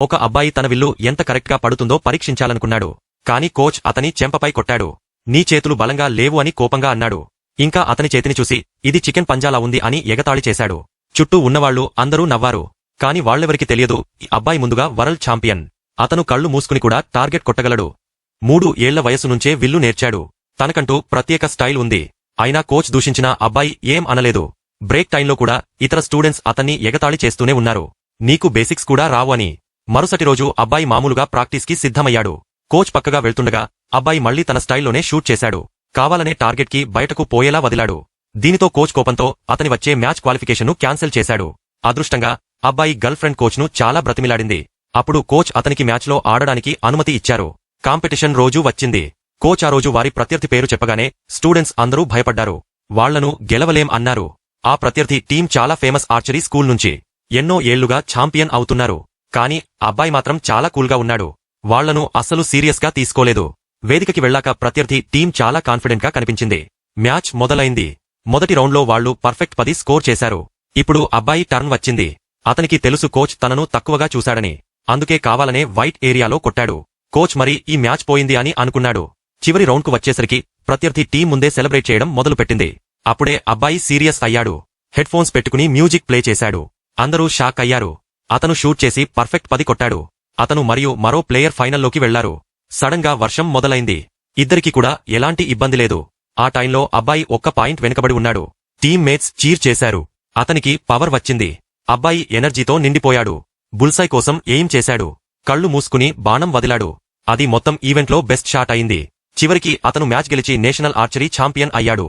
ఒక అబ్బాయి తన విల్లు ఎంత కరెక్ట్గా పడుతుందో పరీక్షించాలనుకున్నాడు. కాని కోచ్ అతని చెంపపై కొట్టాడు. నీ చేతులు బలంగా లేవు అని కోపంగా అన్నాడు. ఇంకా అతని చేతిని చూసి ఇది చికెన్ పంజాలా ఉంది అని ఎగతాళి చేశాడు. చుట్టూ ఉన్నవాళ్ళు అందరూ నవ్వారు. కాని వాళ్ళెవరికి తెలియదు ఈ అబ్బాయి ముందుగా వరల్డ్ ఛాంపియన్. అతను కళ్ళు మూసుకుని కూడా టార్గెట్ కొట్టగలడు. మూడు ఏళ్ళ వయసు నుంచే విల్లు నేర్చాడు. తనకంటూ ప్రత్యేక స్టైల్ ఉంది. అయినా కోచ్ దూషించిన అబ్బాయి ఏం అనలేదు. బ్రేక్ టైంలో కూడా ఇతర స్టూడెంట్స్ అతన్ని ఎగతాళి చేస్తూనే ఉన్నారు. నీకు బేసిక్స్ కూడా రావు అని. మరుసటి రోజు అబ్బాయి మామూలుగా ప్రాక్టీస్కి సిద్ధమయ్యాడు. కోచ్ పక్కగా వెళ్తుండగా అబ్బాయి మళ్ళీ తన స్టైల్లోనే షూట్ చేశాడు. కావాలనే టార్గెట్కి బయటకు పోయేలా వదిలాడు. దీనితో కోచ్ కోపంతో అతని వచ్చే మ్యాచ్ క్వాలిఫికేషన్ను క్యాన్సిల్ చేశాడు. అదృష్టంగా అబ్బాయి గర్ల్ఫ్రెండ్ కోచ్ను చాలా బ్రతిమిలాడింది. అప్పుడు కోచ్ అతనికి మ్యాచ్లో ఆడడానికి అనుమతి ఇచ్చారు. కాంపిటీషన్ రోజు వచ్చింది. కోచ్ ఆ రోజు వారి ప్రత్యర్థి పేరు చెప్పగానే స్టూడెంట్స్ అందరూ భయపడ్డారు. వాళ్ళను గెలవలేం అన్నారు. ఆ ప్రత్యర్థి టీం చాలా ఫేమస్ ఆర్చరీ స్కూల్ నుంచి. ఎన్నో ఏళ్ళుగా ఛాంపియన్ అవుతున్నారు. కాని అబ్బాయి మాత్రం చాలా కూల్గా ఉన్నాడు. వాళ్ళను అస్సలు సీరియస్గా తీసుకోలేదు. వేదికకి వెళ్ళాక ప్రత్యర్థి టీం చాలా కాన్ఫిడెంట్గా కనిపించింది. మ్యాచ్ మొదలైంది. మొదటి రౌండ్లో వాళ్ళు పర్ఫెక్ట్ పది స్కోర్ చేశారు. ఇప్పుడు అబ్బాయి టర్న్ వచ్చింది. అతనికి తెలుసు కోచ్ తనను తక్కువగా చూశాడని. అందుకే కావాలనే వైట్ ఏరియాలో కొట్టాడు. కోచ్ మరి ఈ మ్యాచ్ పోయింది అని అనుకున్నాడు. చివరి రౌండ్కు వచ్చేసరికి ప్రత్యర్థి టీం ముందే సెలబ్రేట్ చేయడం మొదలుపెట్టింది. అప్పుడే అబ్బాయి సీరియస్ అయ్యాడు. హెడ్ఫోన్స్ పెట్టుకుని మ్యూజిక్ ప్లే చేశాడు. అందరూ షాక్ అయ్యారు. అతను షూట్ చేసి పర్ఫెక్ట్ పది కొట్టాడు. అతను మరియు మరో ప్లేయర్ ఫైనల్లోకి వెళ్ళారు. సడన్గా వర్షం మొదలైంది. ఇద్దరికి కూడా ఎలాంటి ఇబ్బంది లేదు. ఆ టైంలో అబ్బాయి ఒక్క పాయింట్ వెనుకబడి ఉన్నాడు. టీమ్ మేట్స్ చీర్ చేశారు. అతనికి పవర్ వచ్చింది. అబ్బాయి ఎనర్జీతో నిండిపోయాడు. బుల్సై కోసం ఏం చేశాడు. కళ్ళు మూసుకుని బాణం వదిలాడు. అది మొత్తం ఈవెంట్లో బెస్ట్ షాట్ అయింది. చివరికి అతను మ్యాచ్ గెలిచి నేషనల్ ఆర్చరీ ఛాంపియన్ అయ్యాడు.